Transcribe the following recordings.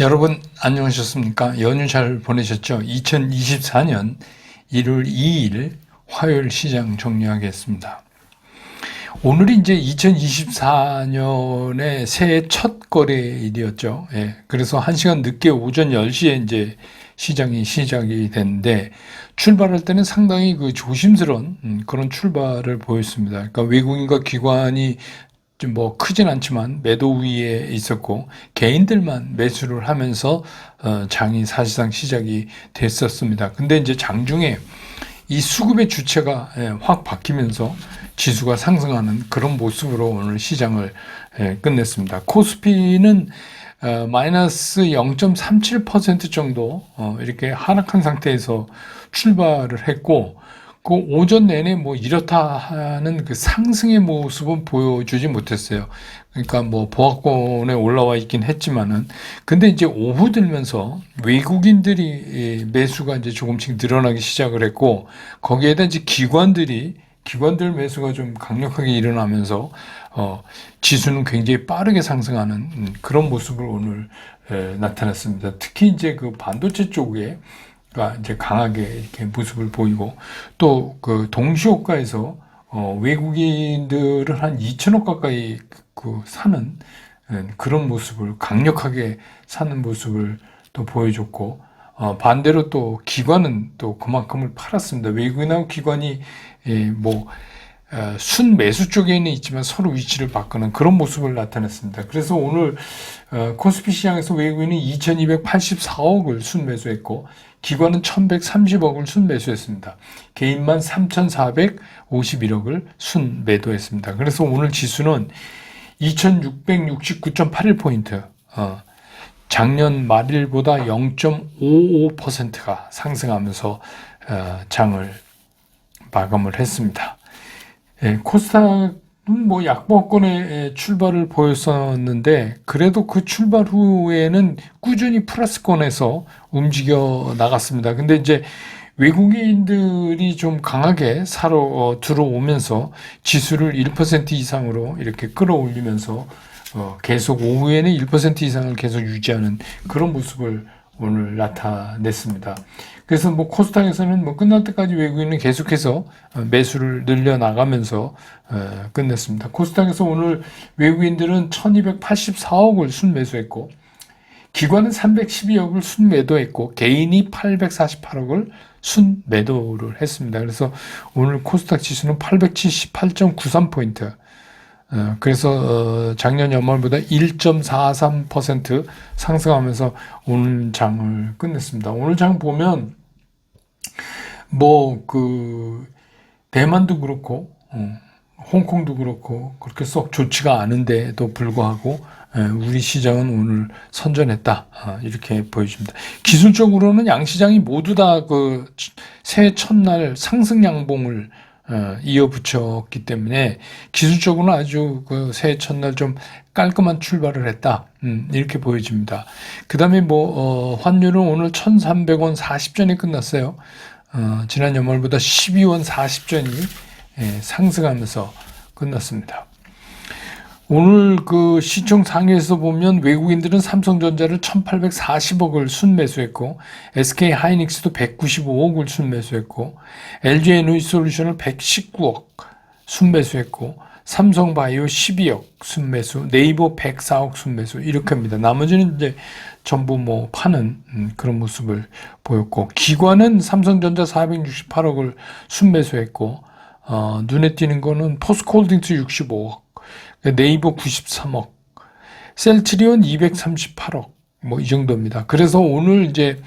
여러분 안녕하셨습니까? 연휴 잘 보내셨죠? 2024년 1월 2일 화요일 시장 정리하겠습니다. 오늘이 이제 2024년의 새해 첫 거래일이었죠. 예, 그래서 1시간 늦게 오전 10시에 이제 시장이 시작이 됐는데 출발할 때는 상당히 그 조심스러운 음, 그런 출발을 보였습니다. 그러니까 외국인과 기관이 좀 뭐 크진 않지만 매도 위에 있었고 개인들만 매수를 하면서 어, 장이 사실상 시작이 됐었습니다. 근데 이제 장중에 이 수급의 주체가 예, 확 바뀌면서 지수가 상승하는 그런 모습으로 오늘 시장을 예, 끝냈습니다. 코스피는 어, 마이너스 0.37% 정도 어, 이렇게 하락한 상태에서 출발을 했고 그 오전 내내 뭐 이렇다 하는 그 상승의 모습은 보여주지 못했어요. 그러니까 뭐 보합권에 올라와 있긴 했지만은 근데 이제 오후 들면서 외국인들이 매수가 이제 조금씩 늘어나기 시작을 했고 거기에다 이제 기관들이 기관들 매수가 좀 강력하게 일어나면서 어 지수는 굉장히 빠르게 상승하는 음, 그런 모습을 오늘 에, 나타났습니다. 특히 이제 그 반도체 쪽에 가 이제 강하게 이렇게 모습을 보이고 또 그 동시호가에서 어, 외국인들을 한 2천억 가까이 그 사는 예, 그런 모습을 강력하게 사는 모습을 또 보여줬고 어, 반대로 또 기관은 또 그만큼을 팔았습니다. 외국인하고 기관이 예, 뭐 어, 순매수 쪽에는 있지만 서로 위치를 바꾸는 그런 모습을 나타냈습니다. 그래서 오늘 어, 코스피 시장에서 외국인이 2,284억을 순매수했고 기관은 1,130억을 순매수했습니다. 개인만 3,451억을 순매도했습니다. 그래서 오늘 지수는 2,669.81포인트, 어, 작년 말일보다 0.55%가 상승하면서 어, 장을 마감을 했습니다. 예, 코스닥은 뭐 약보권의 출발을 보였었는데 그래도 그 출발 후에는 꾸준히 플러스권에서 움직여 나갔습니다. 근데 이제 외국인들이 좀 강하게 사러 어, 들어오면서 지수를 1% 이상으로 이렇게 끌어올리면서 어, 계속 오후에는 1% 이상을 계속 유지하는 그런 모습을 오늘 나타냈습니다. 그래서 뭐 코스닥에서는 뭐 끝날 때까지 외국인은 계속해서 어, 매수를 늘려 나가면서 어, 끝냈습니다. 코스닥에서 오늘 외국인들은 1284억을 순매수했고 기관은 312억을 순매도했고 개인이 848억을 순매도를 했습니다. 그래서 오늘 코스닥 지수는 878.93 포인트 어, 그래서 어, 작년 연말보다 1.43% 상승하면서 오늘 장을 끝냈습니다. 오늘 장 보면 뭐 그 대만도 그렇고 어, 홍콩도 그렇고 그렇게 썩 좋지가 않은데도 불구하고 예, 우리 시장은 오늘 선전했다 아, 이렇게 보여집니다. 기술적으로는 양 시장이 모두 다 그 새해 첫날 상승 양봉을 어, 이어붙였기 때문에 기술적으로는 아주 그 새해 첫날 좀 깔끔한 출발을 했다. 음, 이렇게 보여집니다. 그 다음에 뭐, 어, 환율은 오늘 1,300원 40전에 끝났어요. 어, 지난 연말보다 12원 40전이 예, 상승하면서 끝났습니다. 오늘 그 시총 상위에서 보면 외국인들은 삼성전자를 1840억을 순매수했고 SK 하이닉스도 195억을 순매수했고 LG 에너지 솔루션을 119억 순매수했고 삼성바이오 12억 순매수, 네이버 104억 순매수 이렇게 합니다. 나머지는 이제 전부 뭐 파는 음, 그런 모습을 보였고 기관은 삼성전자 468억을 순매수했고 어, 눈에 띄는 거는 포스코홀딩스 65억 네이버 93억, 셀트리온 238억, 뭐 이 정도입니다. 그래서 오늘 이제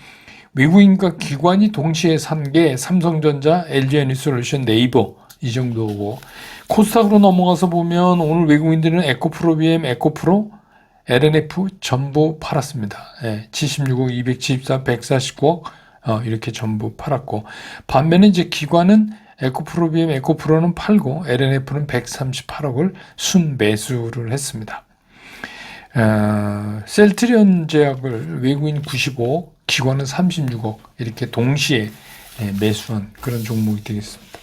외국인과 기관이 동시에 산 게 삼성전자, LG에너지솔루션, 네이버 이 정도고 코스닥으로 넘어가서 보면 오늘 외국인들은 에코프로비엠, 에코프로, LNF 전부 팔았습니다. 예, 76억, 274, 149억 어, 이렇게 전부 팔았고 반면에 이제 기관은 에코프로비엠 에코프로는 팔고 LNF는 138억을 순매수를 했습니다. 어, 셀트리온 제약을 외국인 95억, 기관은 36억 이렇게 동시에 예, 매수한 그런 종목이 되겠습니다.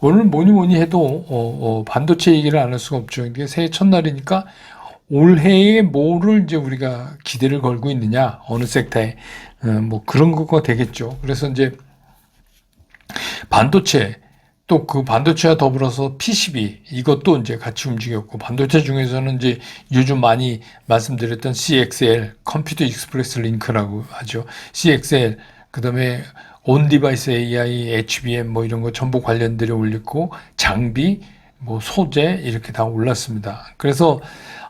오늘 뭐니 뭐니 해도 어, 어, 반도체 얘기를 안 할 수가 없죠. 이게 새해 첫날이니까 올해에 뭐를 이제 우리가 기대를 걸고 있느냐, 어느 섹터에, 어, 뭐 그런 거가 되겠죠. 그래서 이제 반도체, 또 그 반도체와 더불어서 PCB, 이것도 이제 같이 움직였고, 반도체 중에서는 이제 요즘 많이 말씀드렸던 CXL, 컴퓨터 익스프레스 링크라고 하죠. CXL, 그 다음에 온 디바이스 AI, HBM 뭐 이런 거 전부 관련들이 올렸고, 장비, 뭐 소재 이렇게 다 올랐습니다. 그래서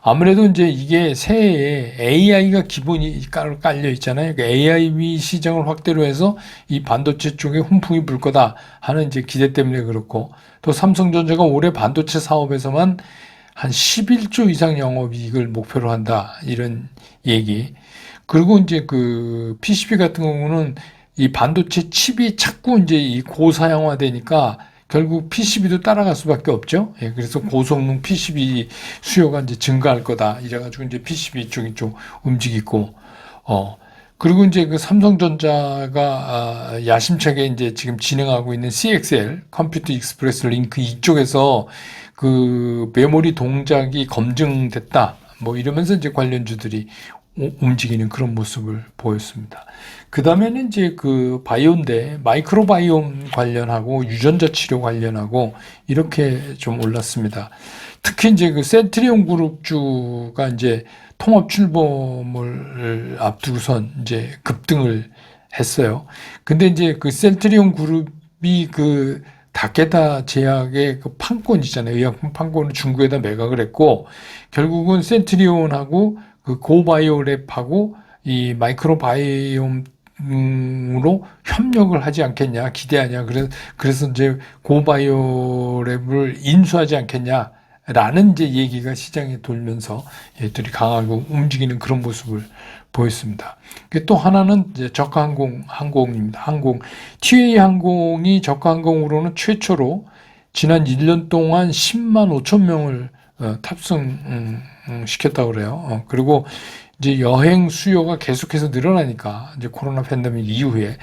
아무래도 이제 이게 새해에 AI가 기본이 깔- 깔려 있잖아요. 그러니까 AI 시장을 확대로 해서 이 반도체 쪽에 훈풍이 불 거다 하는 이제 기대 때문에 그렇고 또 삼성전자가 올해 반도체 사업에서만 한 11조 이상 영업이익을 목표로 한다 이런 얘기. 그리고 이제 그 PCB 같은 경우는 이 반도체 칩이 자꾸 이제 이 고사양화되니까 결국 PCB도 따라갈 수밖에 없죠. 예, 그래서 고성능 PCB 수요가 이제 증가할 거다. 이래가지고 이제 PCB 쪽이 좀 움직이고, 어, 그리고 이제 그 삼성전자가 아, 야심차게 이제 지금 진행하고 있는 CXL 컴퓨터 익스프레스 링크 이쪽에서 그 메모리 동작이 검증됐다. 뭐 이러면서 이제 관련주들이 우- 움직이는 그런 모습을 보였습니다. 그 다음에는 이제 그 바이오인데 마이크로바이옴 관련하고 유전자 치료 관련하고 이렇게 좀 올랐습니다. 특히 이제 그 센트리온 그룹주가 이제 통합 출범을 앞두고선 이제 급등을 했어요. 근데 이제 그 센트리온 그룹이 그 다케다 제약의 그 판권 있잖아요. 의약품 판권을 중국에다 매각을 했고 결국은 센트리온하고 그 고바이오랩하고 이 마이크로바이옴으로 협력을 하지 않겠냐 기대하냐 그래서 그래서 이제 고바이오랩을 인수하지 않겠냐 라는 이제 얘기가 시장에 돌면서 얘들이 강하고 움직이는 그런 모습을 보였습니다. 그또 하나는 이제 저가항공 항공입니다. 항공 TA 항공이 저가항공으로는 최초로 지난 1년 동안 10만 5천 명을 어, 탑승 음, 음, 시켰다고 그래요. 어, 그리고 이제 여행 수요가 계속해서 늘어나니까 이제 코로나 팬데믹 이후에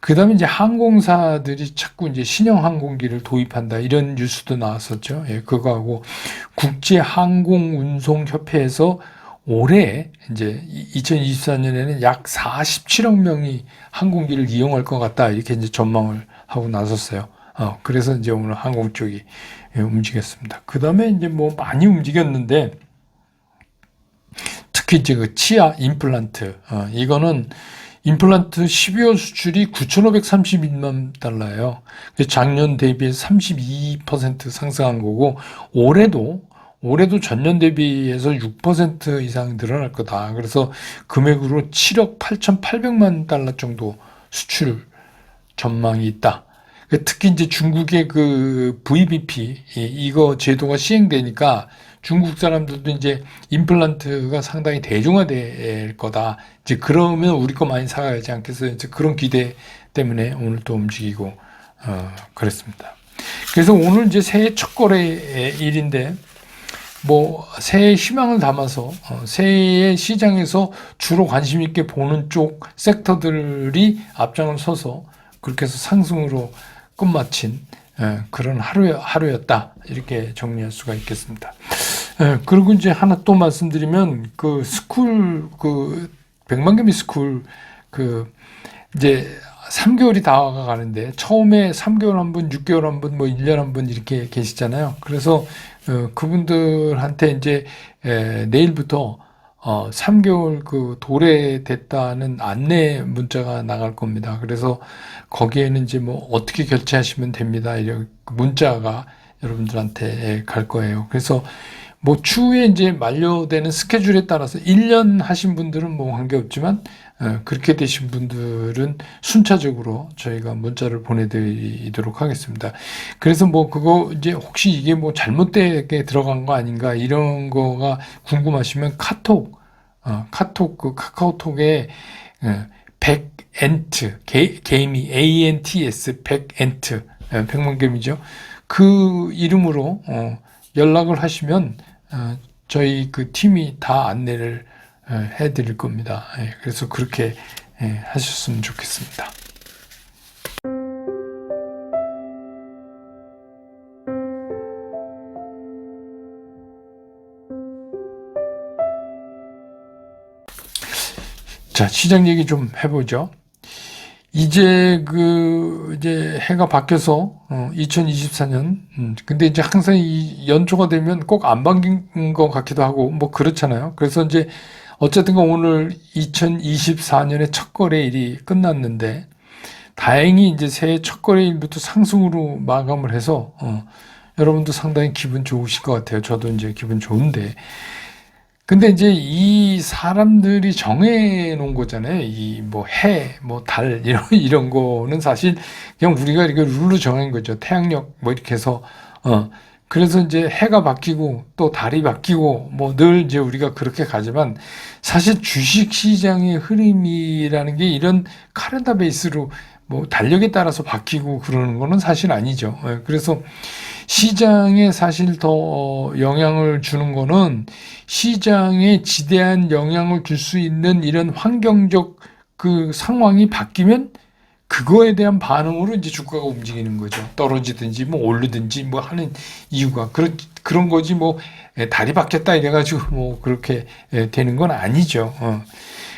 그다음에 이제 항공사들이 자꾸 이제 신형 항공기를 도입한다 이런 뉴스도 나왔었죠. 예, 그거하고 국제 항공 운송 협회에서 올해 이제 2024년에는 약 47억 명이 항공기를 이용할 것 같다 이렇게 이제 전망을 하고 나섰어요. 어, 그래서 이제 오늘 항공 쪽이 예, 움직였습니다. 그 다음에 이제 뭐 많이 움직였는데 특히 이제 그 치아 임플란트 어, 이거는 임플란트 12월 수출이 9,531만 달러예요. 그래서 작년 대비해서 32% 상승한 거고 올해도 올해도 전년 대비해서 6% 이상 늘어날 거다. 그래서 금액으로 7억 8,800만 달러 정도 수출 전망이 있다. 그 특히 이제 중국의 그 VBP 이- 이거 제도가 시행되니까 중국 사람들도 이제 임플란트가 상당히 대중화될 거다. 이제 그러면 우리 거 많이 사가야지 않겠어요? 이제 그런 기대 때문에 오늘 또 움직이고 어, 그랬습니다. 그래서 오늘 이제 새해 첫 거래 일인데 뭐 새해 희망을 담아서 어, 새해 시장에서 주로 관심 있게 보는 쪽 섹터들이 앞장을 서서 그렇게 해서 상승으로 끝마친 예, 그런 하루 하루였다 이렇게 정리할 수가 있겠습니다. 예, 그리고 이제 하나 또 말씀드리면 그 스쿨 그 백만개미 스쿨 그 이제 3개월이 다가가는데 처음에 3개월 한 번, 6개월 한 번, 뭐 1년 한 번 이렇게 계시잖아요. 그래서 어, 그분들한테 이제 에, 내일부터 어, 3개월 그 도래됐다는 안내 문자가 나갈 겁니다. 그래서 거기에는 이제 뭐 어떻게 결제하시면 됩니다. 이런 문자가 여러분들한테 갈 거예요. 그래서 뭐 추후에 이제 만료되는 스케줄에 따라서 1년 하신 분들은 뭐 관계없지만 어, 그렇게 되신 분들은 순차적으로 저희가 문자를 보내드리도록 하겠습니다. 그래서 뭐 그거 이제 혹시 이게 뭐 잘못되게 들어간 거 아닌가 이런 거가 궁금하시면 카톡 어, 카톡 그 카카오톡에 어, 백엔트 게, 게임이 ANTS 백엔트 어, 백만겜이죠. 그 이름으로 어, 연락을 하시면 어, 어, 저희 그 팀이 다 안내를 어, 해드릴 겁니다. 예, 그래서 그렇게 예, 하셨으면 좋겠습니다. 자, 시장 얘기 좀 해보죠. 이제 그 이제 해가 바뀌어서 어, 2024년 음, 근데 이제 항상 이 연초가 되면 꼭 안 바뀐 것 같기도 하고 뭐 그렇잖아요. 그래서 이제 어쨌든 오늘 2024년의 첫 거래일이 끝났는데 다행히 이제 새해 첫 거래일부터 상승으로 마감을 해서 어, 여러분도 상당히 기분 좋으실 것 같아요. 저도 이제 기분 좋은데 근데 이제 이 사람들이 정해 놓은 거잖아요. 이 뭐 해, 뭐 달, 이런, 이런 거는 사실 그냥 우리가 이렇게 룰로 정한 거죠. 태양력 뭐 이렇게 해서, 어, 그래서 이제 해가 바뀌고 또 달이 바뀌고 뭐 늘 이제 우리가 그렇게 가지만 사실 주식 시장의 흐름이라는 게 이런 카렌다 베이스로 뭐 달력에 따라서 바뀌고 그러는 거는 사실 아니죠. 예, 그래서 시장에 사실 더 영향을 주는 거는 시장에 지대한 영향을 줄 수 있는 이런 환경적 그 상황이 바뀌면 그거에 대한 반응으로 이제 주가가 움직이는 거죠. 떨어지든지 뭐 오르든지 뭐 하는 이유가 그런 그런 거지 뭐 에, 달이 바뀌었다 이래가지고 뭐 그렇게 에, 되는 건 아니죠. 어.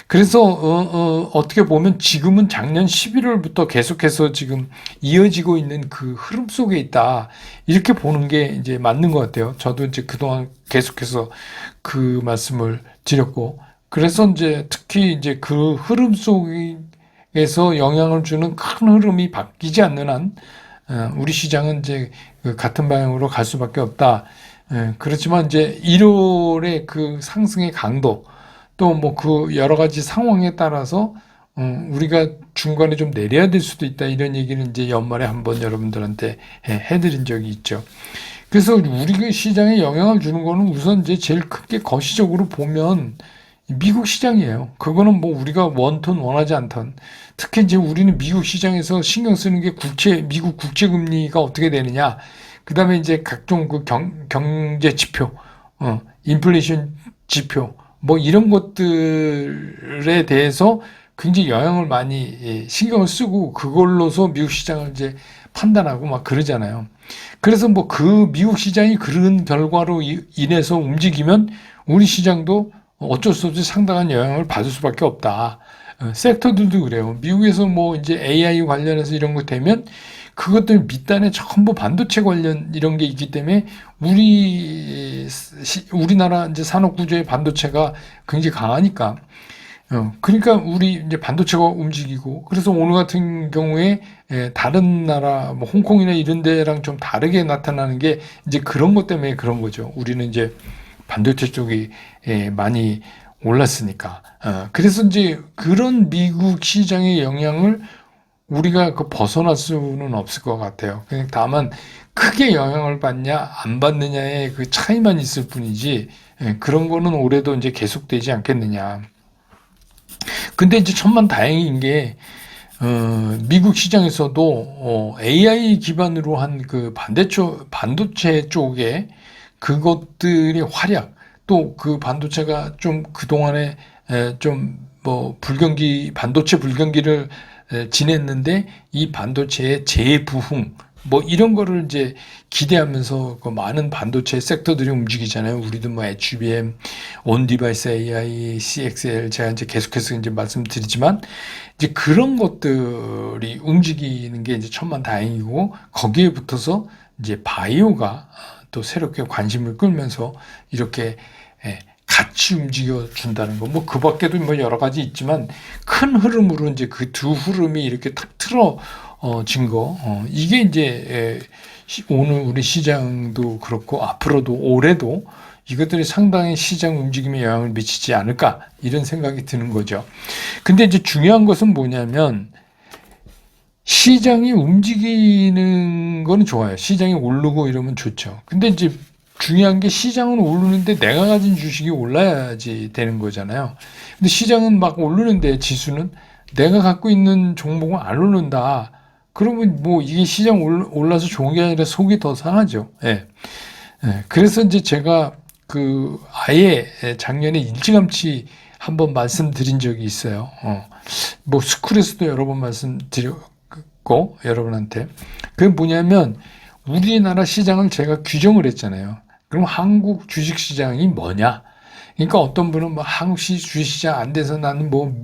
그래서 어, 어, 떻게 보면 지금은 작년 11월부터 계속해서 지금 이어지고 있는 그 흐름 속에 있다 이렇게 보는 게 이제 맞는 것 같아요. 저도 이제 그동안 계속해서 그 말씀을 드렸고 그래서 이제 특히 이제 그 흐름 속에서 영향을 주는 큰 흐름이 바뀌지 않는 한 어, 우리 시장은 이제 그 같은 방향으로 갈 수밖에 없다. 예, 그렇지만 이제 1월의 그 상승의 강도 또 뭐 그 여러 가지 상황에 따라서 어, 우리가 중간에 좀 내려야 될 수도 있다 이런 얘기는 이제 연말에 한번 여러분들한테 해, 해드린 적이 있죠. 그래서 우리 시장에 영향을 주는 거는 우선 이제 제일 크게 거시적으로 보면 미국 시장이에요. 그거는 뭐 우리가 원턴 원하지 않던 특히 이제 우리는 미국 시장에서 신경 쓰는 게 국채 미국 국채 금리가 어떻게 되느냐. 그다음에 이제 각종 그 경, 경제 지표, 어, 인플레이션 지표 뭐 이런 것들에 대해서 굉장히 영향을 많이 예, 신경을 쓰고 그걸로서 미국 시장을 이제 판단하고 막 그러잖아요. 그래서 뭐 그 미국 시장이 그런 결과로 인해서 움직이면 우리 시장도 어쩔 수 없이 상당한 영향을 받을 수밖에 없다. 어, 섹터들도 그래요. 미국에서 뭐 이제 AI 관련해서 이런 거 되면 그것들 밑단에 전부 반도체 관련 이런 게 있기 때문에 우리 우리나라 이제 산업 구조의 반도체가 굉장히 강하니까 어, 그러니까 우리 이제 반도체가 움직이고 그래서 오늘 같은 경우에 예, 다른 나라 뭐 홍콩이나 이런 데랑 좀 다르게 나타나는 게 이제 그런 것 때문에 그런 거죠. 우리는 이제 반도체 쪽이 예, 많이 올랐으니까. 어, 그래서 이제 그런 미국 시장의 영향을 우리가 그 벗어날 수는 없을 것 같아요. 다만 크게 영향을 받냐 안 받느냐의 그 차이만 있을 뿐이지 예, 그런 거는 올해도 이제 계속되지 않겠느냐. 근데 이제 천만 다행인 게 어, 미국 시장에서도 어, AI 기반으로 한 그 반대체 반도체 쪽에 그것들이 활약 또 그 반도체가 좀 그 동안에 좀 뭐 불경기 반도체 불경기를 지냈는데 이 반도체의 재부흥 뭐 이런 거를 이제 기대하면서 그 많은 반도체 섹터들이 움직이잖아요. 우리도 뭐 HBM, 온 디바이스 AI, CXL 제가 이제 계속해서 이제 말씀드리지만 이제 그런 것들이 움직이는 게 이제 천만 다행이고 거기에 붙어서 이제 바이오가 또 새롭게 관심을 끌면서 이렇게 예, 같이 움직여 준다는 거. 뭐 그 밖에도 뭐 여러 가지 있지만 큰 흐름으로 이제 그 두 흐름이 이렇게 탁 틀어진 거. 어, 이게 이제 오늘 우리 시장도 그렇고 앞으로도 올해도 이것들이 상당히 시장 움직임에 영향을 미치지 않을까 이런 생각이 드는 거죠. 근데 이제 중요한 것은 뭐냐면 시장이 움직이는 거는 좋아요. 시장이 오르고 이러면 좋죠. 근데 이제 중요한 게 시장은 오르는데 내가 가진 주식이 올라야지 되는 거잖아요. 근데 시장은 막 오르는데 지수는 내가 갖고 있는 종목은 안 오른다. 그러면 뭐 이게 시장 올라서 좋은 게 아니라 속이 더 상하죠. 예. 예. 그래서 이제 제가 그 아예 작년에 일찌감치 한번 말씀드린 적이 있어요. 어. 뭐 스쿨에서도 여러 번 말씀드렸고 여러분한테 그게 뭐냐면 우리나라 시장을 제가 규정을 했잖아요. 그럼 한국 주식시장이 뭐냐? 그러니까 어떤 분은 뭐 한국 시 주식시장 안 돼서 나는 뭐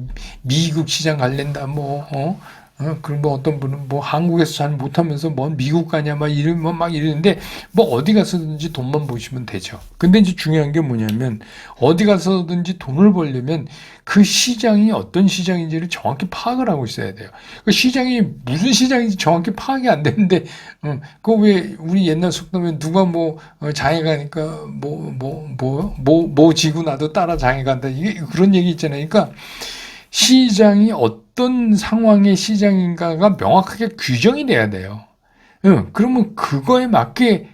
미국 시장 갈랜다 뭐 어? 어, 그럼 뭐 어떤 분은 뭐 한국에서 잘 못하면서 뭐 미국 가냐 막 이러면 막 이러는데 뭐 어디 가서든지 돈만 보시면 되죠. 근데 이제 중요한 게 뭐냐면 어디 가서든지 돈을 벌려면 그 시장이 어떤 시장인지를 정확히 파악을 하고 있어야 돼요. 그 시장이 무슨 시장인지 정확히 파악이 안 되는데, 어, 그왜 우리 옛날 속담에 누가 뭐 어, 장에 가니까 뭐뭐 뭐 뭐 뭐 지고 나도 따라 장에 간다 이게 그런 얘기 있잖아요. 그러니까 시장이 어떤 상황의 시장인가가 명확하게 규정이 돼야 돼요. 응, 그러면 그거에 맞게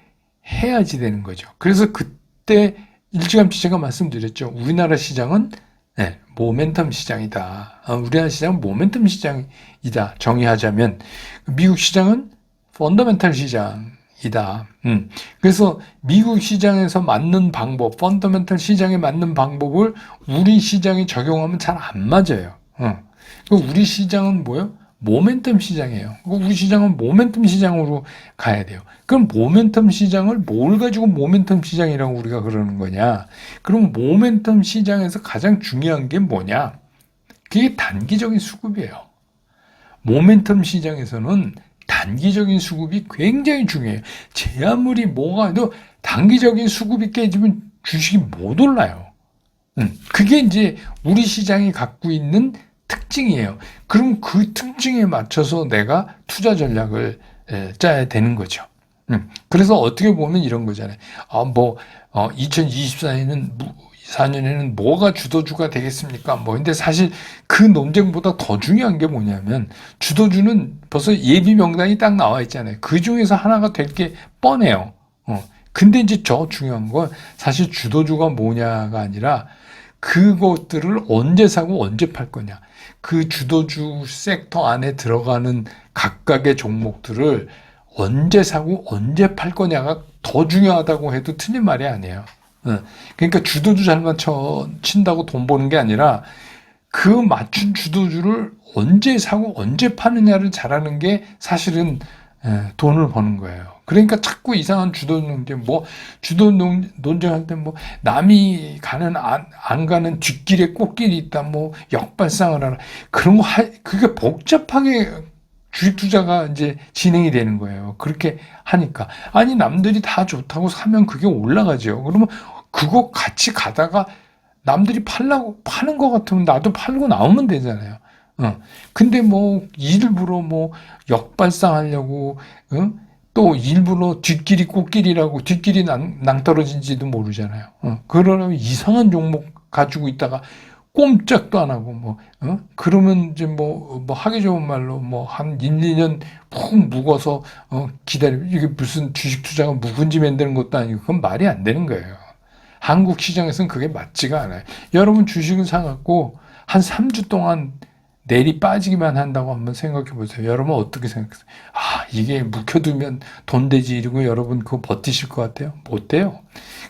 해야지 되는 거죠. 그래서 그때 일찌감치 제가 말씀드렸죠. 우리나라 시장은 네, 모멘텀 시장이다. 어, 우리나라 시장은 모멘텀 시장이다. 정의하자면 미국 시장은 펀더멘탈 시장 이다. 음. 그래서 미국 시장에서 맞는 방법, 펀더멘탈 시장에 맞는 방법을 우리 시장에 적용하면 잘 안 맞아요. 어. 그 우리 시장은 뭐예요? 모멘텀 시장이에요. 그 우리 시장은 모멘텀 시장으로 가야 돼요. 그럼 모멘텀 시장을 뭘 가지고 모멘텀 시장이라고 우리가 그러는 거냐? 그럼 모멘텀 시장에서 가장 중요한 게 뭐냐? 그게 단기적인 수급이에요. 모멘텀 시장에서는 단기적인 수급이 굉장히 중요해요. 제 아무리 뭐가 해도 단기적인 수급이 깨지면 주식이 못 올라요. 음, 그게 이제 우리 시장이 갖고 있는 특징이에요. 그럼 그 특징에 맞춰서 내가 투자 전략을 짜야 되는 거죠. 음, 그래서 어떻게 보면 이런 거잖아요. 아, 뭐, 어, 2024년에는, 4년에는 뭐가 주도주가 되겠습니까? 뭐, 근데 사실 그 논쟁보다 더 중요한 게 뭐냐면, 주도주는 벌써 예비 명단이 딱 나와 있잖아요. 그 중에서 하나가 될 게 뻔해요. 어. 근데 이제 저 중요한 건 사실 주도주가 뭐냐가 아니라 그것들을 언제 사고 언제 팔 거냐. 그 주도주 섹터 안에 들어가는 각각의 종목들을 언제 사고 언제 팔 거냐가 더 중요하다고 해도 틀린 말이 아니에요. 그러니까 주도주 잘 맞춰 친다고 돈 버는 게 아니라 그 맞춘 주도주를 언제 사고 언제 파느냐를 잘하는 게 사실은 돈을 버는 거예요. 그러니까 자꾸 이상한 주도 논쟁, 뭐, 주도 논쟁할 때 뭐, 남이 가는, 안, 안 가는 뒷길에 꽃길이 있다, 뭐, 역발상을 하라. 그런 거, 하, 그게 복잡하게 주식 투자가 이제 진행이 되는 거예요. 그렇게 하니까. 아니, 남들이 다 좋다고 사면 그게 올라가죠. 그러면 그거 같이 가다가 남들이 팔라고, 파는 것 같으면 나도 팔고 나오면 되잖아요. 어. 근데 뭐, 일부러 뭐, 역발상하려고, 어? 또 일부러 뒷길이 꽃길이라고 뒷길이 낭, 낭떨어진지도 모르잖아요. 어, 그러면 이상한 종목 가지고 있다가 꼼짝도 안 하고 뭐 어? 그러면 이제 뭐, 뭐 하기 좋은 말로 뭐 한 1, 2년 푹 묵어서 어, 기다려 이게 무슨 주식 투자가 묵은지 만드는 것도 아니고 그건 말이 안 되는 거예요. 한국 시장에서는 그게 맞지가 않아요. 여러분 주식을 사갖고 한 3주 동안 내리 빠지기만 한다고 한번 생각해 보세요. 여러분 어떻게 생각하세요? 아, 이게 묵혀두면 돈 되지 이러고 여러분 그거 버티실 것 같아요? 못 돼요.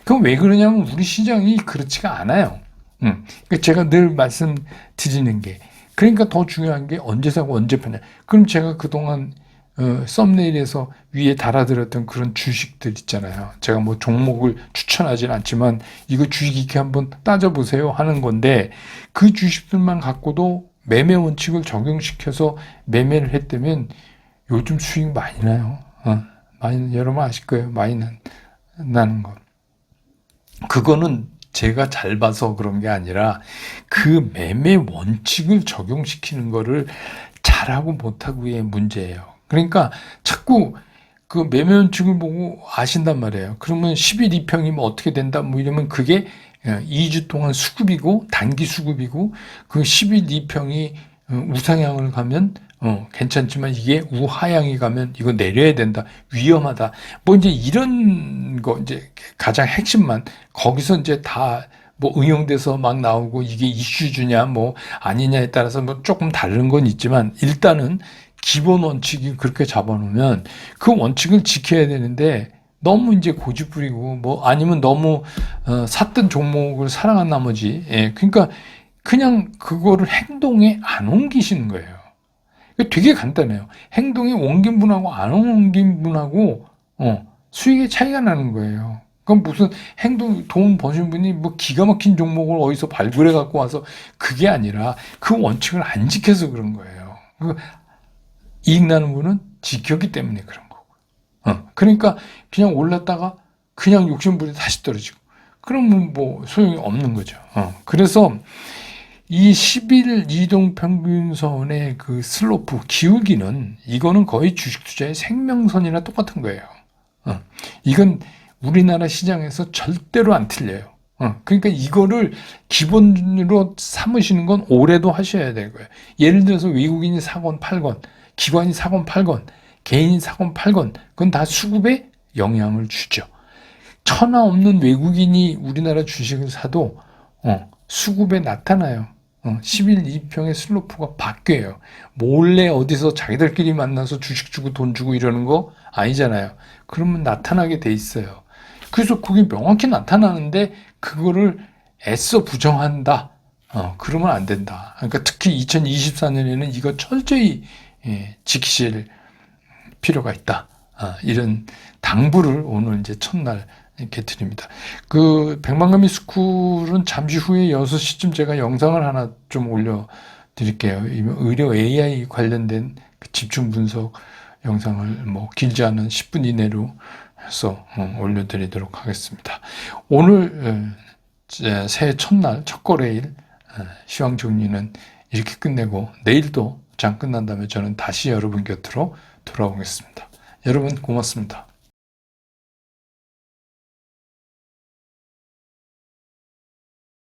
그럼 왜 그러냐면 우리 시장이 그렇지가 않아요. 음. 그러니까 제가 늘 말씀드리는 게 그러니까 더 중요한 게 언제 사고 언제 파냐. 그럼 제가 그동안 어, 썸네일에서 위에 달아드렸던 그런 주식들 있잖아요. 제가 뭐 종목을 추천하진 않지만 이거 주식 이렇게 한번 따져보세요 하는 건데 그 주식들만 갖고도 매매 원칙을 적용시켜서 매매를 했다면 요즘 수익 많이 나요. 어, 많이 여러분 아실 거예요. 많이 난, 나는 거. 그거는 제가 잘 봐서 그런 게 아니라 그 매매 원칙을 적용시키는 거를 잘하고 못하고의 문제예요. 그러니까 자꾸 그 매매 원칙을 보고 아신단 말이에요. 그러면 11, 2평이면 어떻게 된다? 뭐 이러면 그게 2주 예, 동안 수급이고 단기 수급이고 그 12평이 어, 우상향을 가면 어, 괜찮지만 이게 우하향이 가면 이거 내려야 된다. 위험하다. 뭐 이제 이런 거 이제 가장 핵심만 거기서 이제 다 뭐 응용돼서 막 나오고 이게 이슈주냐 뭐 아니냐에 따라서 뭐 조금 다른 건 있지만 일단은 기본 원칙이 그렇게 잡아놓으면 그 원칙을 지켜야 되는데 너무 이제 고집부리고 뭐 아니면 너무 어, 샀던 종목을 사랑한 나머지 예, 그러니까 그냥 그거를 행동에 안 옮기시는 거예요. 되게 간단해요. 행동에 옮긴 분하고 안 옮긴 분하고 어, 수익의 차이가 나는 거예요. 그럼 무슨 행동 돈 버신 분이 뭐 기가 막힌 종목을 어디서 발굴해 갖고 와서 그게 아니라 그 원칙을 안 지켜서 그런 거예요. 그 이익 나는 분은 지켰기 때문에 그런 거고. 어, 그러니까 그냥 올랐다가 그냥 욕심부리 다시 떨어지고. 그러면 뭐 소용이 없는 거죠. 어, 그래서 이 10일 이동 평균선의 그 슬로프 기울기는 이거는 거의 주식 투자의 생명선이나 똑같은 거예요. 어, 이건 우리나라 시장에서 절대로 안 틀려요. 어, 그러니까 이거를 기본으로 삼으시는 건 올해도 하셔야 될 거예요. 예를 들어서 외국인이 사건 팔건, 기관이 사건 팔건, 개인이 사건 팔건, 그건 다 수급에 영향을 주죠. 천하 없는 외국인이 우리나라 주식을 사도 어, 수급에 나타나요. 어, 10일 2평의 슬로프가 바뀌어요. 몰래 어디서 자기들끼리 만나서 주식 주고 돈 주고 이러는 거 아니잖아요. 그러면 나타나게 돼 있어요. 그래서 그게 명확히 나타나는데 그거를 애써 부정한다. 어, 그러면 안 된다. 그러니까 특히 2024년에는 이거 철저히 예, 지키실 필요가 있다. 아, 이런 당부를 오늘 이제 첫날 게 드립니다. 그 백만가미 스쿨은 잠시 후에 6시쯤 제가 영상을 하나 좀 올려 드릴게요. 이 의료 AI 관련된 그 집중 분석 영상을 뭐 길지 않은 10분 이내로 해서 어, 올려 드리도록 하겠습니다. 오늘 새해 첫날 첫 거래일 어, 시황 정리는 이렇게 끝내고 내일도 장 끝난 다음에 저는 다시 여러분 곁으로 돌아오겠습니다. 여러분 고맙습니다.